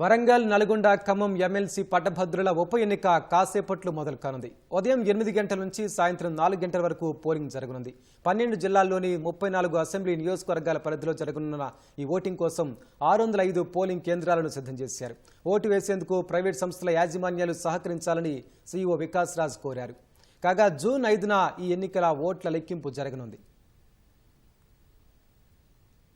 Warangal Nalgonda Khammam MLC పట్టభద్రుల ఉప ఎన్నిక కాసేపట్లు మొదలు కానుంది ఉదయం ఎనిమిది గంటల నుంచి సాయంత్రం నాలుగు గంటల వరకు పోలింగ్ జరగనుంది. పన్నెండు జిల్లాల్లోని ముప్పై నాలుగు అసెంబ్లీ నియోజకవర్గాల పరిధిలో జరగనున్న ఈ ఓటింగ్ కోసం ఆరు వందల ఐదు పోలింగ్ కేంద్రాలను సిద్ధం చేశారు. ఓటు వేసేందుకు ప్రైవేట్ సంస్థల యాజమాన్యాలు సహకరించాలని సీఈఓ వికాస్ రాజ్ కోరారు. కాగా జూన్ ఐదున ఈ ఎన్నికల ఓట్ల లెక్కింపు జరగనుంది.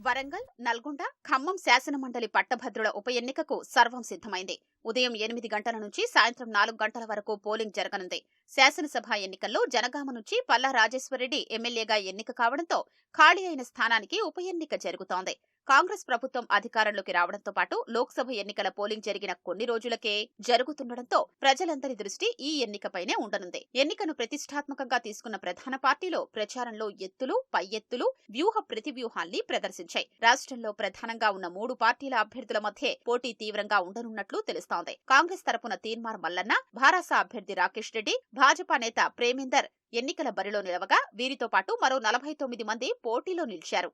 వరంగల్ నల్గొండ ఖమ్మం శాసనమండలి పట్టభద్రుల ఉప ఎన్నికకు సర్వం సిద్ధమైంది. ఉదయం ఎనిమిది గంటల నుంచి సాయంత్రం నాలుగు గంటల వరకు పోలింగ్ జరగనుంది. శాసనసభ ఎన్నికల్లో జనగామ నుంచి పల్లా రాజేశ్వరరెడ్డి ఎమ్మెల్యేగా ఎన్నిక కావడంతో ఖాళీ అయిన స్థానానికి ఉప ఎన్నిక జరుగుతోంది. కాంగ్రెస్ ప్రభుత్వం అధికారంలోకి రావడంతో పాటు లోక్సభ ఎన్నికల పోలింగ్ జరిగిన కొన్ని రోజులకే జరుగుతుండటంతో ప్రజలందరి దృష్టి ఈ ఎన్నికపైనే ఉండనుంది. ఎన్నికను ప్రతిష్టాత్మకంగా తీసుకున్న ప్రధాన పార్టీలో ప్రచారంలో ఎత్తులు పై ఎత్తులు వ్యూహ ప్రతివ్యూహాల్ని ప్రదర్శించాయి. రాష్ట్రంలో ప్రధానంగా ఉన్న మూడు పార్టీల అభ్యర్థుల మధ్య పోటీ తీవ్రంగా ఉండనున్నట్లు తెలుస్తోంది. కాంగ్రెస్ తరపున తీర్మార్ మల్లన్న భారాస అభ్యర్థి రాకేష్ రెడ్డి భాజపా నేత ప్రేమేందర్ ఎన్నికల బరిలో నిలవగా వీరితో పాటు మరో నలభై తొమ్మిది మంది పోటీలో నిలిచారు.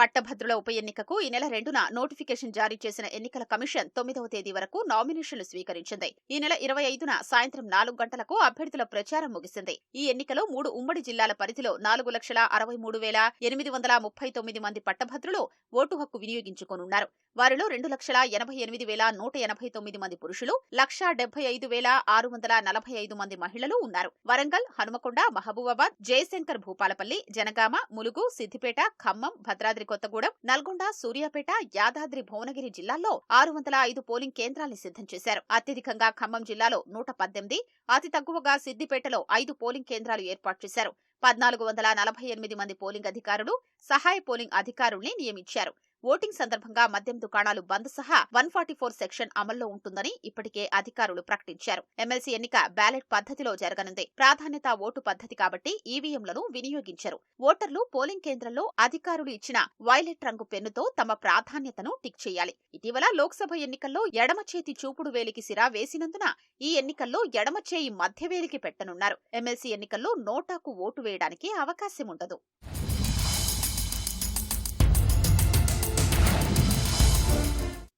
పట్టభద్రుల ఉప ఎన్నికకు ఈ నెల రెండున నోటిఫికేషన్ జారీ చేసిన ఎన్నికల కమిషన్ తొమ్మిదవ తేదీ వరకు నామినేషన్లు స్వీకరించింది. ఈ నెల ఇరవై ఐదున సాయంత్రం నాలుగు గంటలకు అభ్యర్థుల ప్రచారం ముగిసింది. ఈ ఎన్నికలో మూడు ఉమ్మడి జిల్లాల పరిధిలో నాలుగు లక్షల అరవై మూడు వేల ఎనిమిది వందల ముప్పై తొమ్మిది మంది పట్టభద్రులు ఓటు హక్కు వినియోగించుకోనున్నారు. వారిలో రెండు లక్షల ఎనభై ఎనిమిది వేల నూట ఎనభై తొమ్మిది మంది పురుషులు లక్ష డెబ్బై ఐదు వేల ఆరు వందల నలభై ఐదు మంది మహిళలు ఉన్నారు. వరంగల్ హనుమకొండ మహబూబాబాద్ జయశంకర్ భూపాలపల్లి జనగామ ములుగు సిద్దిపేట ఖమ్మం భద్రాద్రి కొత్తగూడెం నల్గొండ సూర్యాపేట యాదాద్రి భువనగిరి జిల్లాల్లో ఆరు వందల ఐదు పోలింగ్ కేంద్రాల్ని సిద్ధం చేశారు. అత్యధికంగా ఖమ్మం జిల్లాలో నూట పద్దెనిమిది అతి తక్కువగా సిద్దిపేటలో ఐదు పోలింగ్ కేంద్రాలు ఏర్పాటు చేశారు. పద్నాలుగు వందల నలభై ఎనిమిది మంది పోలింగ్ అధికారులు సహాయ పోలింగ్ అధికారుల్ని నియమించారు. ఓటింగ్ సందర్భంగా మద్యం దుకాణాలు బంద్ సహా వన్ ఫార్టీ ఫోర్ సెక్షన్ అమల్లో ఉంటుందని ఇప్పటికే అధికారులు ప్రకటించారు. ఎమ్మెల్సీ ఎన్నిక బ్యాలెట్ పద్ధతిలో జరగనుంది. ప్రాధాన్యత ఓటు పద్ధతి కాబట్టి ఈవీఎంలను వినియోగించరు. ఓటర్లు పోలింగ్ కేంద్రంలో అధికారులు ఇచ్చిన వైలెట్ రంగు పెన్నుతో తమ ప్రాధాన్యతను టిక్ చేయాలి. ఇటీవల లోక్సభ ఎన్నికల్లో ఎడమ చేతి చూపుడు వేలికి సిరా వేసినందున ఈ ఎన్నికల్లో ఎడమ చేయి మధ్య వేలికి పెట్టనున్నారు. ఎమ్మెల్సీ ఎన్నికల్లో నోటాకు ఓటు వేయడానికి అవకాశం ఉండదు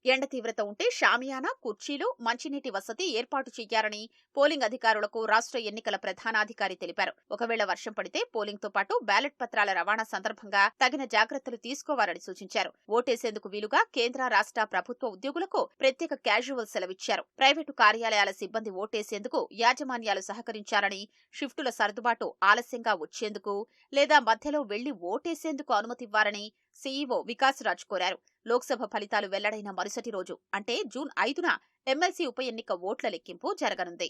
ఎండ తీవ్రత ఉంటే షామియానా కుర్చీలు మంచినీటి వసతి ఏర్పాటు చేయాలని పోలింగ్ అధికారులకు రాష్ట్ర ఎన్నికల ప్రధానాధికారి తెలిపారు. ఒకవేళ వర్షం పడితే పోలింగ్తో పాటు బ్యాలెట్ పత్రాల రవాణా సందర్భంగా తగిన జాగ్రత్తలు తీసుకోవాలని సూచించారు. ఓటేసేందుకు వీలుగా కేంద్ర రాష్ట్ర ప్రభుత్వ ఉద్యోగులకు ప్రత్యేక క్యాజువల్ సెలవిచ్చారు. ప్రైవేటు కార్యాలయాల సిబ్బంది ఓటేసేందుకు యాజమాన్యాలు సహకరించాలని షిఫ్టుల సర్దుబాటు ఆలస్యంగా వచ్చేందుకు లేదా మధ్యలో వెళ్ళి ఓటేసేందుకు అనుమతివ్వాలని సీఈఓ వికాస్ రాజ్ కోరారు. లోక్సభ ఫలితాలు వెల్లడైన మరుసటి రోజు అంటే జూన్ ఐదున ఎమ్మెల్సీ ఉప ఎన్నిక ఓట్ల లెక్కింపు జరగనుంది.